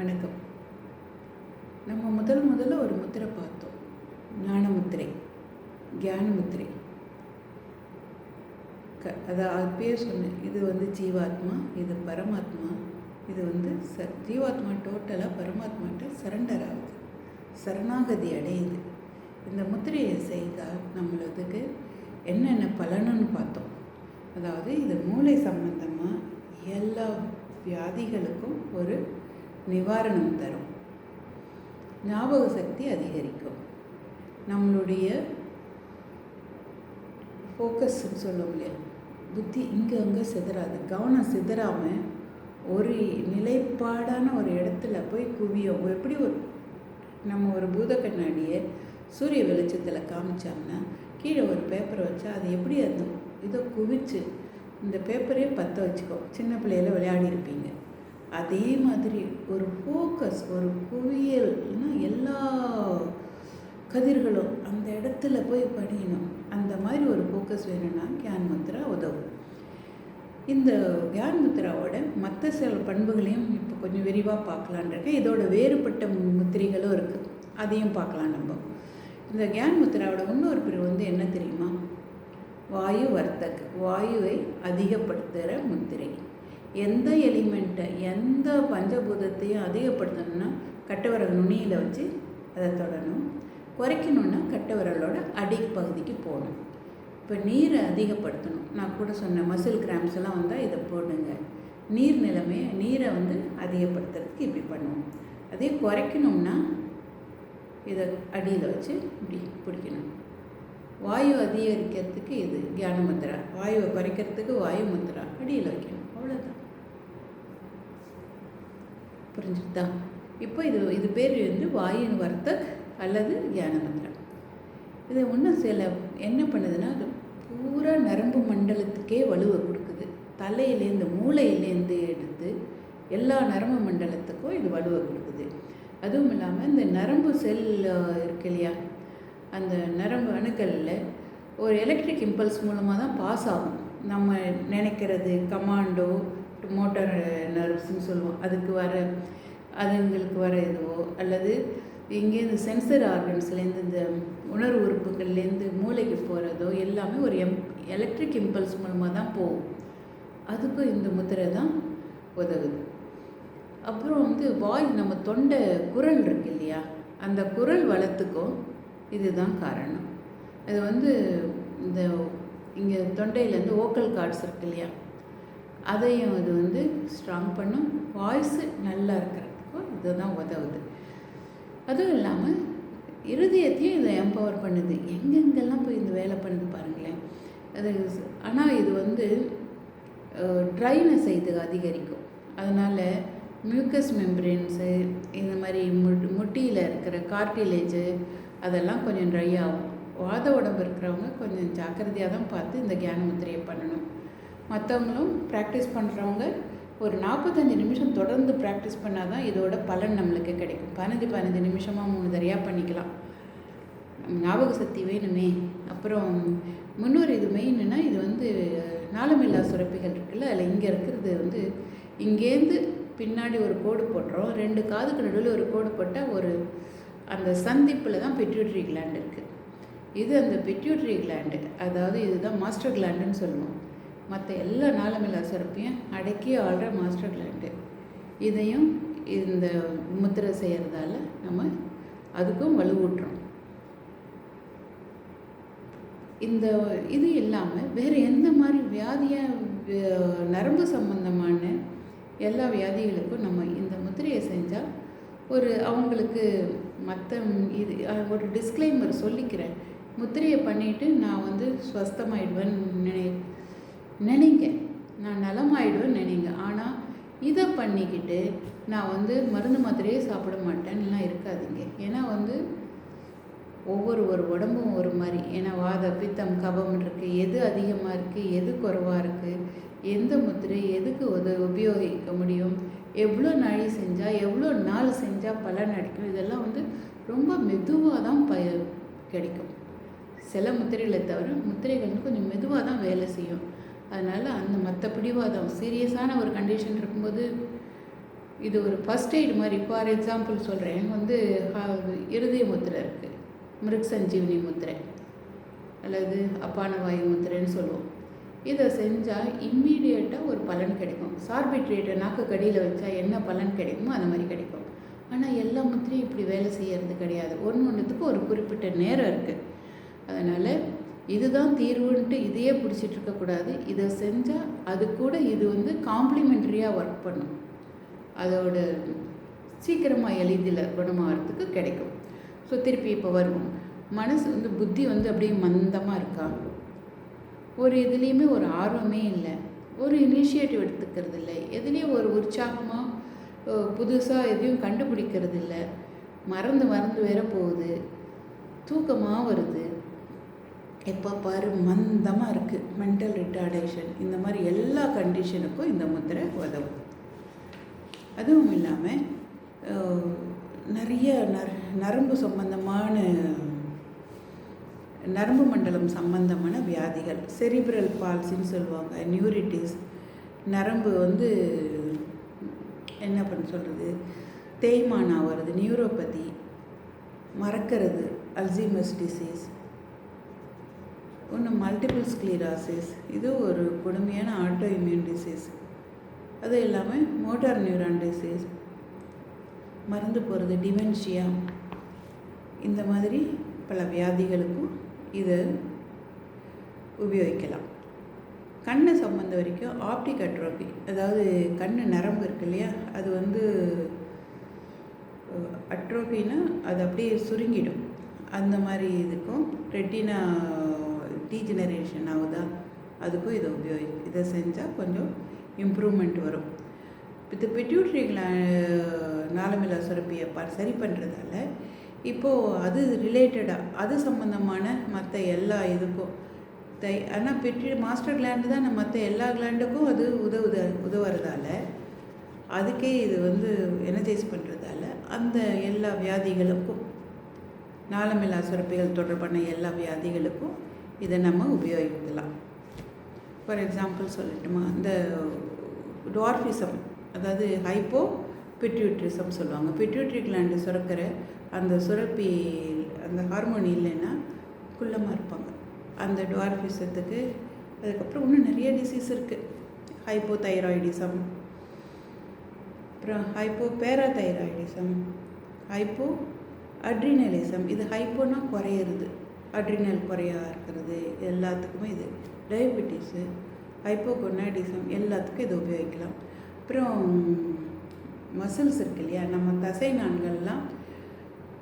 வணக்கம். நம்ம முதல் முதல்ல ஒரு முத்திரை பார்த்தோம். ஞான முத்திரை கியான முத்திரை. க அதை அப்பயே சொன்னேன். இது வந்து ஜீவாத்மா இது பரமாத்மா இது வந்து ச ஜீவாத்மா டோட்டலாக பரமாத்மாட்ட சரண்டர் ஆகுது. சரணாகதி அடையுது. இந்த முத்திரையை செய்தால் நம்மளதுக்கு என்னென்ன பலனுன்னு பார்த்தோம். அதாவது இது மூளை சம்பந்தமாக எல்லா வியாதிகளுக்கும் ஒரு நிவாரணம் தரும். ஞாபக சக்தி அதிகரிக்கும். நம்மளுடைய ஃபோக்கஸ்ன்னு சொல்லுவோம் இல்லையா? புத்தி இங்கே அங்கே சிதறாது. கவனம் சிதறாமல் ஒரு நிலைப்பாடான ஒரு இடத்துல போய் குவியும் எப்படி ஒரு நம்ம ஒரு பூத கண்ணாடியை சூரிய வெளிச்சத்தில் காமிச்சோம்னா கீழே ஒரு பேப்பரை வச்சா அது எப்படி அது இதை குவிச்சு இந்த பேப்பரே பற்ற வச்சுக்கோ சின்ன பிள்ளையில விளையாடி இருப்பீங்க. அதே மாதிரி ஒரு ஃபோக்கஸ் ஒரு குவியல்னா எல்லா கதிர்களும் அந்த இடத்துல போய் படியணும். அந்த மாதிரி ஒரு ஃபோக்கஸ் வேணும்னா கியான் முத்ரா உதவும். இந்த கியான் முத்ராவோட மற்ற சில பண்புகளையும் இப்போ கொஞ்சம் விரிவாக பார்க்கலான் இருக்கேன். இதோட வேறுபட்ட முத்திரைகளும் இருக்குது அதையும் பார்க்கலாம் நம்ம. இந்த கியான் முத்ராவோட இன்னொரு பிரிவு வந்து என்ன தெரியுமா? வாயு வர்த்தக் வாயுவை அதிகப்படுத்துகிற முத்திரை. எந்த எலிமெண்ட்டை எந்த பஞ்சபூதத்தையும் அதிகப்படுத்தணும்னா கட்டவரல் நுனியில் வச்சு அதை தொடணும். குறைக்கணுன்னா கட்டவரலோட அடிப்பகுதிக்கு போகணும். இப்போ நீரை அதிகப்படுத்தணும். நான் கூட சொன்ன மசில் கிராம்ஸ் எல்லாம் வந்தால் இதை போடுங்க. நீர் நிலைமையை நீரை வந்து அதிகப்படுத்துறதுக்கு இப்படி பண்ணுவோம். அதே குறைக்கணும்னா இதை அடியில் வச்சு இப்படி பிடிக்கணும். வாயு அதிகரிக்கிறதுக்கு இது தியான முத்திரா. வாயுவை குறைக்கிறதுக்கு வாயு முத்திரா அடியில் வைக்கணும். புரிஞ்சுதா இப்போ இது இது பேர் வந்து வாயின் வர்த்தக் அல்லது தியான முத்திரா இது இன்னும் சில என்ன பண்ணுதுன்னா அது பூரா நரம்பு மண்டலத்துக்கே வலுவை கொடுக்குது. தலையிலேருந்து மூளையிலேருந்து எடுத்து எல்லா நரம்பு மண்டலத்துக்கும் இது வலுவை கொடுக்குது. அதுவும் இல்லாமல் இந்த நரம்பு செல் இருக்கு இல்லையா? அந்த நரம்பு அணுக்களில் ஒரு எலக்ட்ரிக் இம்பல்ஸ் மூலமாக தான் பாஸ் ஆகும். நம்ம நினைக்கிறது கமாண்டோ மோட்டார் நர்வ்ஸ்னு சொல்லுவோம். அதுக்கு வர அதுங்களுக்கு வர இதுவோ அல்லது இங்கேருந்து சென்சர் ஆர்கன்ஸ்லேருந்து இந்த உணர்வு உறுப்புகள்லேருந்து மூளைக்கு போகிறதோ எல்லாமே ஒரு எம் எலக்ட்ரிக் இம்பல்ஸ் மூலமாக தான் போகும். அதுக்கும் இந்த முத்திரை தான் உதவுது. அப்புறம் வந்து வாய் நம்ம தொண்டை குரல் இருக்கு இல்லையா? அந்த குரல் வளத்துக்கும் இதுதான் காரணம். அது வந்து இந்த இங்கே தொண்டையிலேருந்து ஓக்கல் கார்ட்ஸ் இருக்கு இல்லையா? அதையும் இது வந்து ஸ்ட்ராங் பண்ணும். வாய்ஸு நல்லா இருக்கிறதுக்கும் இதுதான் உதவுது. அதுவும் இல்லாமல் இருதயத்தையும் இதை எம்பவர் பண்ணுது. எங்கெங்கெல்லாம் போய் இந்த வேலை பண்ணுது பாருங்களேன். அது ஆனால் இது வந்து ட்ரைனஸை இது அதிகரிக்கும். அதனால் மியூக்கஸ் மெம்பரேன்ஸு இந்த மாதிரி மு முட்டியில் இருக்கிற கார்டிலேஜு அதெல்லாம் கொஞ்சம் ட்ரை ஆகும். வாத உடம்பு இருக்கிறவங்க கொஞ்சம் ஜாக்கிரதையாக தான் பார்த்து இந்த கியான முத்திரையை பண்ணணும். மற்றவங்களும் ப்ராக்டிஸ் பண்ணுறவங்க ஒரு நாற்பத்தஞ்சு நிமிஷம் தொடர்ந்து ப்ராக்டிஸ் பண்ணால் தான் இதோட பலன் நம்மளுக்கு கிடைக்கும். பதினஞ்சு பதினஞ்சு நிமிஷமாக மூணு தரையாக பண்ணிக்கலாம். ஞாபக சக்தி வேணுமே. அப்புறம் முன்னொரு இது மெயின்னா இது வந்து நாளமில்லா சுரப்பிகள் இருக்குல்ல அதில் இங்கே இருக்கிறது வந்து இங்கேருந்து பின்னாடி ஒரு கோடு போட்டுறோம். ரெண்டு காதுக்கு நடுவில் ஒரு கோடு போட்டால் ஒரு அந்த சந்திப்பில் தான் பெட்யூட்ரி கிளாண்ட் இருக்குது இது அந்த பெட்யூட்ரி கிளாண்டு அதாவது இதுதான் மாஸ்டர் கிளாண்டுன்னு சொல்லுவோம். மற்ற எல்லா நாளமில்லா சுரப்பையும் அடக்கி ஆள்ற மாஸ்டர் கிளாண்டு இதையும் இந்த முத்திரை செய்கிறதால நம்ம அதுக்கும் வலுவூட்டுறோம். இந்த இது இல்லாமல் வேறு எந்த மாதிரி வியாதியை நரம்பு சம்பந்தமான எல்லா வியாதிகளுக்கும் நம்ம இந்த முத்திரையை செஞ்சால் ஒரு அவங்களுக்கு மற்ற இது ஒரு டிஸ்க்ளைமர் சொல்லிக்கிறேன். முத்திரையை பண்ணிவிட்டு நான் வந்து ஸ்வஸ்தமாயிடுவேன்னு நினை நினைங்க. நான் நலமாயிடுவேன்னு நினைங்க. ஆனால் இதை பண்ணிக்கிட்டு நான் வந்து மருந்து மாத்திரையே சாப்பிட மாட்டேன்லாம் இருக்காதிங்க. ஏன்னா வந்து ஒவ்வொரு ஒரு உடம்பும் ஒரு மாதிரி. ஏன்னா வாத பித்தம் கபம் இருக்குது எது அதிகமாக இருக்குது எது குறைவாக இருக்குது எந்த முத்திரை எதுக்கு உத உபயோகிக்க முடியும்? எவ்வளோ நாழி செஞ்சால் எவ்வளோ நாள் செஞ்சால் பலன் அடிக்கும்? இதெல்லாம் வந்து ரொம்ப மெதுவாக தான் பய கிடைக்கும். சில முத்திரைகளை தவிர முத்திரைகள் வந்து கொஞ்சம் மெதுவாக தான் வேலை செய்யும். அதனால் அந்த மற்ற பிடிவாதம் சீரியஸான ஒரு கண்டிஷன் இருக்கும்போது இது ஒரு ஃபஸ்ட் எய்டு மாதிரி ஃபார் எக்ஸாம்பிள் சொல்கிறேன் வந்து இருதய முத்திரை இருக்குது மிருக் சஞ்சீவனி முத்திரை. அல்லது அப்பான வாயு முத்திரைன்னு சொல்லுவோம். இதை செஞ்சால் இம்மீடியட்டாக ஒரு பலன் கிடைக்கும். சார்பிட்ரேட்டை நாக்கு கடியில் வச்சா என்ன பலன் கிடைக்குமோ அந்த மாதிரி கிடைக்கும். ஆனால் எல்லா முத்திரையும் இப்படி வேலை செய்யறது கிடையாது. ஒன்று ஒன்றுத்துக்கு ஒரு குறிப்பிட்ட நேரம் இருக்குது அதனால் இதுதான் தீர்வுன்ட்டு இதையே பிடிச்சிட்டு இருக்கக்கூடாது இதை செஞ்சால் அது கூட இது வந்து காம்ப்ளிமெண்ட்ரியாக ஒர்க் பண்ணும். அதோட சீக்கிரமாக எளிதில் குணமாகறதுக்கு கிடைக்கும். ஸோ திருப்பி இப்போ வருவோம். மனசு வந்து புத்தி வந்து அப்படியே மந்தமாக இருக்கா? ஒரு இதுலேயுமே ஒரு ஆர்வமே இல்லை. ஒரு இனிஷியேட்டிவ் எடுத்துக்கிறது இல்லை எதுலேயும் ஒரு உற்சாகமாக புதுசாக எதையும் கண்டுபிடிக்கிறது இல்லை மறந்து மறந்து வேற போகுது. தூக்கமாக வருது. எப்போ பாரு மந்தமாக இருக்குது மென்டல் ரிட்டார்டேஷன் இந்த மாதிரி எல்லா கண்டிஷனுக்கும் இந்த முத்திரை உதவும். அதுவும் இல்லாமல் நிறைய நர நரம்பு சம்பந்தமான நரம்பு மண்டலம் சம்பந்தமான வியாதிகள் செரிப்ரல் பால்சின்னு சொல்லுவாங்க நியூரிட்டிஸ் நரம்பு வந்து என்ன பண்ண சொல்கிறது தேய்மானம் ஆகிறது நியூரோபதி மறக்கிறது அல்சீமஸ் டிசீஸ் ஒன்று மல்டிபிள் ஸ்க்ளீராசிஸ் இது ஒரு கொடுமையான ஆட்டோ இம்யூன் டிசீஸ் அது இல்லாமல் மோட்டார் நியூரான் டிசீஸ் மறந்து போகிறது டிமென்ஷியா இந்த மாதிரி பல வியாதிகளுக்கும் இதை உபயோகிக்கலாம். கண்ணை சம்மந்த வரைக்கும் ஆப்டிக் அட்ரோபி அதாவது கண் நரம்பு இருக்கு இல்லையா அது வந்து அட்ரோபின்னா அது அப்படியே சுருங்கிடும். அந்த மாதிரி இதுக்கும் ரெட்டினா டீஜெனரேஷன் ஆகுதா? அதுக்கும் இதை உபயோகி இதை செஞ்சால் கொஞ்சம் இம்ப்ரூவ்மெண்ட் வரும். இது பிட்யூட்ரி நாளமில்லா சுரப்பியை ப சரி பண்ணுறதால இப்போது அது ரிலேட்டடாக அது சம்மந்தமான மற்ற எல்லா இதுக்கும் தை ஆனால் பெட்ரி மாஸ்டர் கிளாண்டு தான் மற்ற எல்லா கிளாண்டுக்கும் அது உதவுத உதவுறதால அதுக்கே இது வந்து எனர்ஜைஸ் பண்ணுறதால அந்த எல்லா வியாதிகளுக்கும் நாளமில்லா சுரப்பிகள் தொடர்பான எல்லா வியாதிகளுக்கும் இதை நம்ம உபயோகிக்கலாம். ஃபார் எக்ஸாம்பிள் சொல்லட்டுமா? இந்த டுவார்ஃபிசம் அதாவது ஹைப்போ பிட்யூட்ரிசம் சொல்லுவாங்க. பிட்யூட்ரி கிளாண்டு சுரக்கிற அந்த சுரப்பி அந்த ஹார்மோன் இல்லைன்னா குள்ளமாக இருப்பாங்க. அந்த டுவார்ஃபிசத்துக்கு அதுக்கப்புறம் இன்னும் நிறைய டிசீஸ் இருக்குது ஹைப்போ தைராய்டிசம் அப்புறம் ஹைப்போ பேராதைராய்டிசம் ஹைப்போ அட்ரினலிசம் இது ஹைப்போனா குறையிறது. அட்ரினல் குறையாக இருக்கிறது எல்லாத்துக்குமே இது. டயபெட்டிஸு ஹைப்போகொனாடிசம் எல்லாத்துக்கும் இதை உபயோகிக்கலாம். அப்புறம் மசில்ஸ் இருக்கு இல்லையா நம்ம தசை நாண்கள்லாம்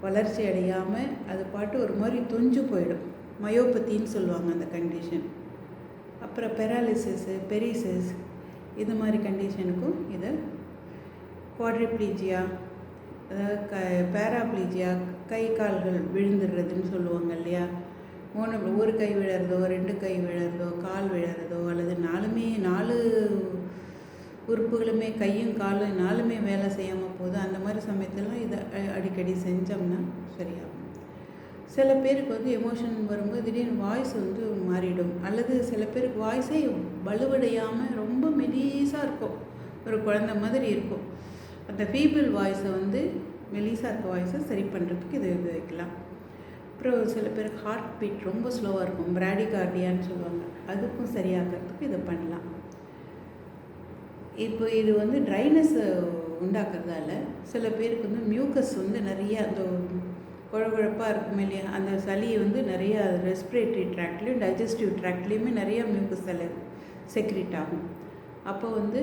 வளர்ச்சி அடையாமல் அது பாட்டு ஒரு மாதிரி தொஞ்சு போயிடும். மயோபத்தின்னு சொல்லுவாங்க அந்த கண்டிஷன் அப்புறம் பெராலிசிஸு பெரிசிஸ் இது மாதிரி கண்டிஷனுக்கும் இதை. குவாட்ரிப்ளீஜியா அதாவது க பேராப்ளீஜியா கை கால்கள் விழுந்துடுறதுன்னு சொல்லுவாங்க இல்லையா? மூணு ஒரு கை விழறதோ ரெண்டு கை விழறதோ கால் விழறதோ அல்லது நாலுமே நாலு உறுப்புகளுமே கையும் காலும் நாலுமே வேலை செய்யாமல் போகுது. அந்த மாதிரி சமயத்தெல்லாம் இதை அடிக்கடி செஞ்சோம்னா சரியாகும். சில பேருக்கு வந்து எமோஷன் வரும்போது திடீர்னு வாய்ஸ் வந்து மாறிடும். அல்லது சில பேருக்கு வாய்ஸே வலுவடையாமல் ரொம்ப மெலீஸாக இருக்கும். ஒரு குழந்த மாதிரி இருக்கும். அந்த ஃபீபிள் வாய்ஸை வந்து மெலிசாக இருக்க வாய்ஸை சரி பண்ணுறதுக்கு இதை உபயோகிக்கலாம். அப்புறம் சில பேருக்கு ஹார்ட் பீட் ரொம்ப ஸ்லோவாக இருக்கும். பிராடிகார்டியான்னு சொல்லுவாங்க. அதுக்கும் சரியாகிறதுக்கு இதை பண்ணலாம். இப்போ இது வந்து ட்ரைனஸ்ஸை உண்டாக்குறதால சில பேருக்கு வந்து மியூக்கஸ் வந்து நிறைய அந்த குழகுழப்பாக இருக்கும் இல்லையா? அந்த சளியை வந்து நிறைய ரெஸ்பிரேட்டரி ட்ராக்ட்லேயும் டைஜஸ்டிவ் ட்ராக்ட்லேயுமே நிறையா மியூக்கஸ் சளி செக்ரேட் ஆகும். அப்போ வந்து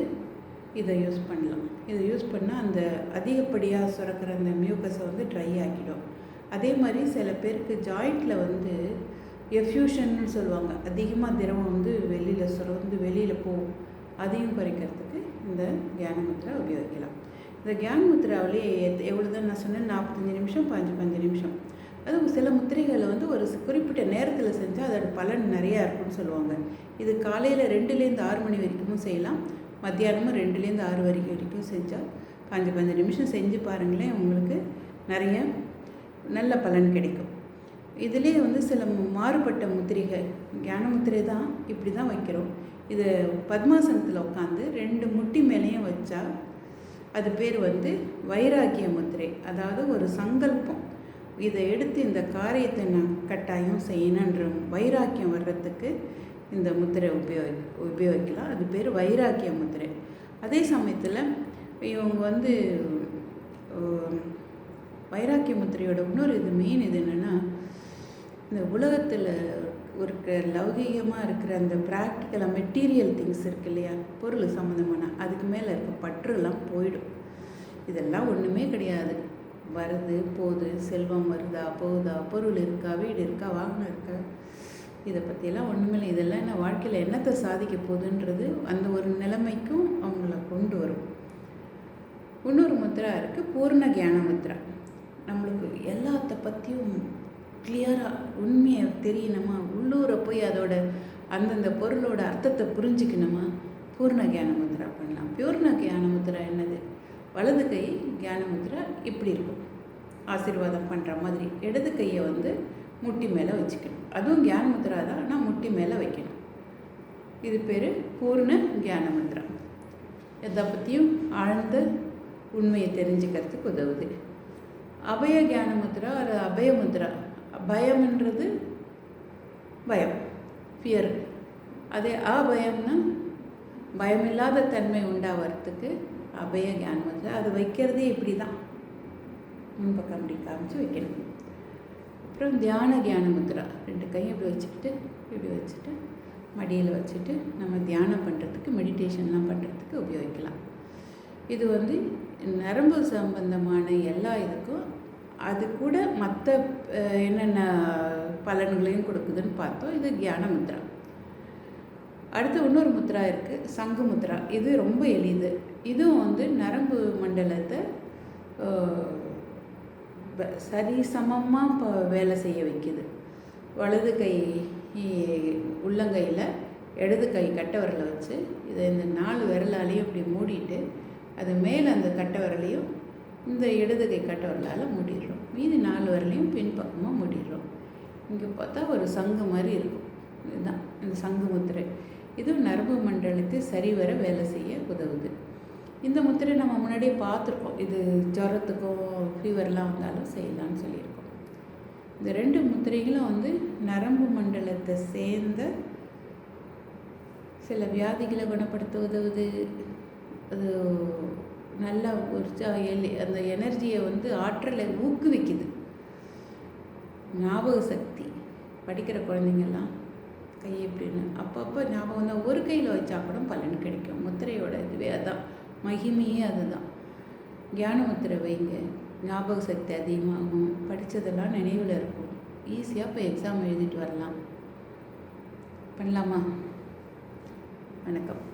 இதை யூஸ் பண்ணலாம். இதை யூஸ் பண்ணால் அந்த அதிகப்படியாக சுரக்கிற அந்த மியூக்கஸை வந்து ட்ரை ஆக்கிடும். அதே மாதிரி சில பேருக்கு ஜாயிண்டில் வந்து எஃப்யூஷன்னு சொல்லுவாங்க. அதிகமாக திரவம் வந்து வெளியில் சுரந்து வெளியில் போகும். அதையும் குறைக்கிறதுக்கு இந்த தியான உபயோகிக்கலாம். இந்த தியான எத் எவ்வளோ தான் நான் சொன்னேன் நாற்பத்தஞ்சு நிமிஷம் பாஞ்சு பஞ்சு நிமிஷம். அதுவும் சில முத்திரைகளை வந்து ஒரு குறிப்பிட்ட நேரத்தில் செஞ்சால் அதோட பலன் நிறையா இருக்கும்னு சொல்லுவாங்க. இது காலையில் ரெண்டுலேருந்து ஆறு மணி வரைக்கும் செய்யலாம். மத்தியானமும் ரெண்டுலேருந்து ஆறு வரைக்கும் வரைக்கும் செஞ்சால் பாஞ்சு பஞ்சு நிமிஷம் செஞ்சு பாருங்களேன் உங்களுக்கு நிறைய நல்ல பலன் கிடைக்கும். இதுலேயே வந்து சில மாறுபட்ட முத்திரைகள் ஞான முத்திரை தான் இப்படி தான் வைக்கிறோம். இது பத்மாசனத்தில் உட்காந்து ரெண்டு முட்டி மேலேயும் வச்சா அது பேர் வந்து வைராக்கிய முத்திரை. அதாவது ஒரு சங்கல்பம். இதை எடுத்து இந்த காரியத்தை நான் கட்டாயம் செய்யணுன்ற வைராக்கியம் வர்றதுக்கு இந்த முத்திரை உபயோகி உபயோகிக்கலாம். அது பேர் வைராக்கிய முத்திரை. அதே சமயத்தில் இவங்க வந்து வைராக்கிய முத்திரையோட இன்னொரு இது மெயின் இது என்னென்னா இந்த உலகத்தில் இருக்கிற லௌகீகமாக இருக்கிற அந்த ப்ராக்டிக்கலாக மெட்டீரியல் திங்ஸ் இருக்கு இல்லையா? பொருள் சம்மந்தமான அதுக்கு மேலே இருக்க பற்றுலாம் போயிடும். இதெல்லாம் ஒன்றுமே கிடையாது. வருது போகுது செல்வம் வருதா போகுதா? பொருள் இருக்கா? வீடு இருக்கா? வாகனம் இருக்கா? இதை பற்றியெல்லாம் ஒன்றுமே இல்லை இதெல்லாம் என்ன வாழ்க்கையில் என்னத்தை சாதிக்க போகுதுன்றது அந்த ஒரு நிலைமைக்கும் அவங்கள கொண்டு வரும். இன்னொரு முத்ரா இருக்குது பூர்ண கியான முத்ரா நம்மளுக்கு எல்லாத்த பற்றியும் கிளியராக உண்மையை தெரியணுமா? உள்ளூர போய் அதோட அந்தந்த பொருளோட அர்த்தத்தை புரிஞ்சுக்கணுமா? பூர்ண கியான முத்ரா பண்ணலாம். பூர்ண கியான முத்ரா என்னது? வலது கை கியான முத்ரா இப்படி இருக்கும். ஆசீர்வாதம் பண்ணுற மாதிரி. இடது கையை வந்து முட்டி மேலே வச்சுக்கணும். அதுவும் கியான முத்ரா தான் ஆனால் முட்டி மேலே வைக்கணும். இது பேர் பூர்ண கியான முத்ரா எதை பற்றியும் ஆழ்ந்த உண்மையை தெரிஞ்சுக்கிறதுக்கு உதவுது. அபய கியான முத்ரா அது அபய முத்ரா பயம்ன்றது பயம் ஃபியர் அதே அபயம்னா பயமில்லாத தன்மை உண்டாகிறதுக்கு அபய கியான முத்ரா அது வைக்கிறதே இப்படி தான் முன்பக்கம் அப்படி காமிச்சு வைக்கணும். அப்புறம் தியான தியான முத்ரா ரெண்டு கையும் இப்படி வச்சுக்கிட்டு இப்படி வச்சுட்டு மடியில் வச்சுட்டு நம்ம தியானம் பண்ணுறதுக்கு மெடிடேஷன்லாம் பண்ணுறதுக்கு உபயோகிக்கலாம். இது வந்து நரம்பு சம்பந்தமான எல்லா இதுக்கும் அது கூட மற்ற என்னென்ன பலன்களையும் கொடுக்குதுன்னு பார்த்தோம். இது தியான முத்ரா அடுத்து இன்னொரு முத்ரா இருக்குது சங்கு முத்ரா இது ரொம்ப எளிது. இதுவும் வந்து நரம்பு மண்டலத்தை சரி சமமாக சரிசமமாக இப்போ வேலை செய்ய வைக்குது. வலது கை உள்ளங்கையில் இடது கை கட்டை விரலை வச்சு இதை இந்த நாலு விரலாலையும் இப்படி மூடிட்டு அது மேலே அந்த கட்டை விரலையும் இந்த இடது கை கட்டை விரலால் மூடிடுறோம். மீதி நாலு விரலையும் பின்பக்கமாக மூடிடுறோம். இங்கே பார்த்தா ஒரு சங்கு மாதிரி இருக்கும். இதுதான் இந்த சங்கு முத்திரை. இதுவும் நரம்பு மண்டலத்தை சரிவர வேலை செய்ய உதவுது. இந்த முத்திரை நம்ம முன்னாடியே பார்த்துருக்கோம். இது ஜுரத்துக்கும் ஃபீவர்லாம் வந்தாலும் செய்யலாம்னு சொல்லியிருக்கோம். இந்த ரெண்டு முத்திரைகளும் வந்து நரம்பு மண்டலத்தை சேர்ந்த சில வியாதிகளை குணப்படுத்த உதவுது. அது நல்லா உற்சா எலி அந்த எனர்ஜியை வந்து ஆற்றலை ஊக்குவிக்குது. ஞாபக சக்தி. படிக்கிற குழந்தைங்கெல்லாம் கை எப்படின்னு அப்பப்போ ஞாபகம் தான் ஒரு கையில் வச்சா கூட பலன் கிடைக்கும். முத்திரையோட இதுவே அதான். மகிமையே அதுதான். தியான முத்திரை வைங்க. ஞாபக சக்தி அதிகமாகும். படித்ததெல்லாம் நினைவில் இருக்கும். ஈஸியாக இப்போ எக்ஸாம் எழுதிட்டு வரலாம். பண்ணலாமா? வணக்கம்.